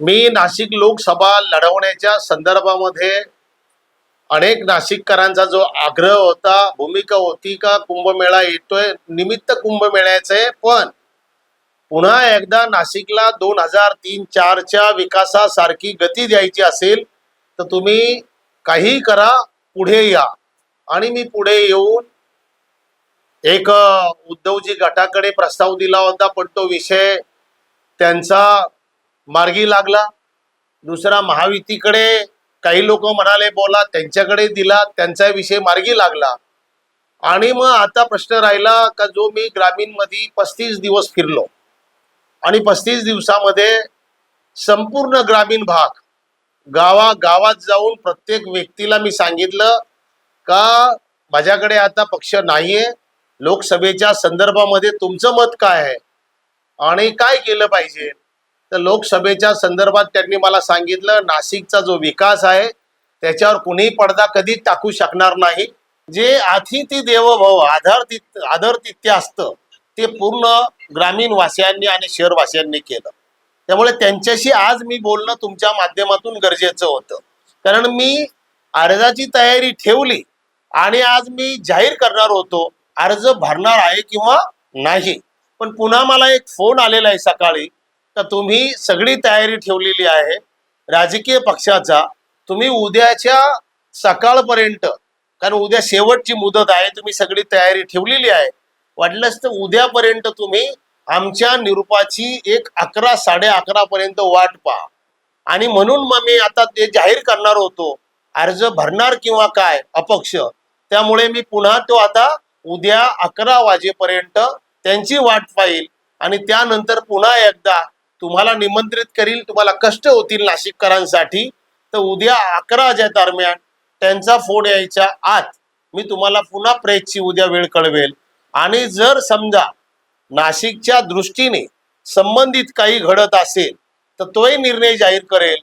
मी नाशिक लोकसभा लढवण्याच्या संदर्भामध्ये अनेक नाशिककरांचा जो आग्रह होता भूमिका होती का कुंभमेळा येतोय निमित्त कुंभमेळ्याचे पण पुन्हा एकदा नाशिकला दोन हजार तीन चारच्या विकासासारखी गती द्यायची असेल तर तुम्ही काही करा पुढे या. आणि मी पुढे येऊन एक उद्धवजी गटाकडे प्रस्ताव दिला होता पण तो विषय त्यांचा मार्गी लागला. दुसरा महायुतीकडे काही लोक म्हणाले बोला त्यांच्याकडे दिला त्यांचा विषय मार्गी लागला. आणि मग आता प्रश्न राहिला का जो मी ग्रामीणमध्ये पस्तीस दिवस फिरलो. आणि पस्तीस दिवसामध्ये संपूर्ण ग्रामीण भाग गावा गावात जाऊन प्रत्येक व्यक्तीला मी सांगितलं का माझ्याकडे आता पक्ष नाहीये. लोकसभेच्या संदर्भामध्ये तुमचं मत काय आहे? आणि काय केलं पाहिजे? तर लोकसभेच्या संदर्भात त्यांनी मला सांगितलं नाशिकचा जो विकास आहे त्याच्यावर कुणीही पडदा कधीच टाकू शकणार नाही. जे अतिथी देवभाव आधार तित आदर तिथ्य असतं ते पूर्ण ग्रामीण वासियांनी आणि शहरवासियांनी केलं. त्यामुळे त्यांच्याशी आज मी बोलणं तुमच्या माध्यमातून गरजेचं होतं. कारण मी अर्जाची तयारी ठेवली आणि आज मी जाहीर करणार होतो अर्ज भरणार आहे किंवा नाही. पण पुन्हा मला एक फोन आलेला आहे सकाळी तर तुम्ही सगळी तयारी ठेवलेली आहे. राजकीय पक्षाचा तुम्ही उद्याच्या सकाळपर्यंत कारण उद्या शेवटची मुदत आहे तुम्ही सगळी तयारी ठेवलेली आहे. वाटलंच तर उद्यापर्यंत तुम्ही आमच्या निरूपाची एक अकरा साडे अकरा पर्यंत वाट पहा. आणि म्हणून मग मी आता ते जाहीर करणार होतो अर्ज भरणार किंवा काय अपक्ष. त्यामुळे मी पुन्हा तो आता उद्या अकरा वाजेपर्यंत त्यांची वाट पाहिल. आणि त्यानंतर पुन्हा एकदा तुम्हाला निमंत्रित करील तुम्हाला कष्ट होतील नाशिककरांसाठी तर उद्या अकराच्या दरम्यान त्यांचा फोन यायच्या आत मी तुम्हाला पुन्हा प्रेसची उद्या वेळ कळवेल. आणि जर समजा नाशिकच्या दृष्टीने संबंधित काही घडत असेल तर तोही निर्णय जाहीर करेल.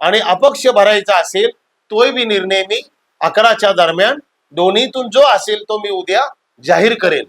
आणि अपक्ष भरायचा असेल तोही बी निर्णय मी अकराच्या दरम्यान दोन्हीतून जो असेल तो मी उद्या जाहीर करेल.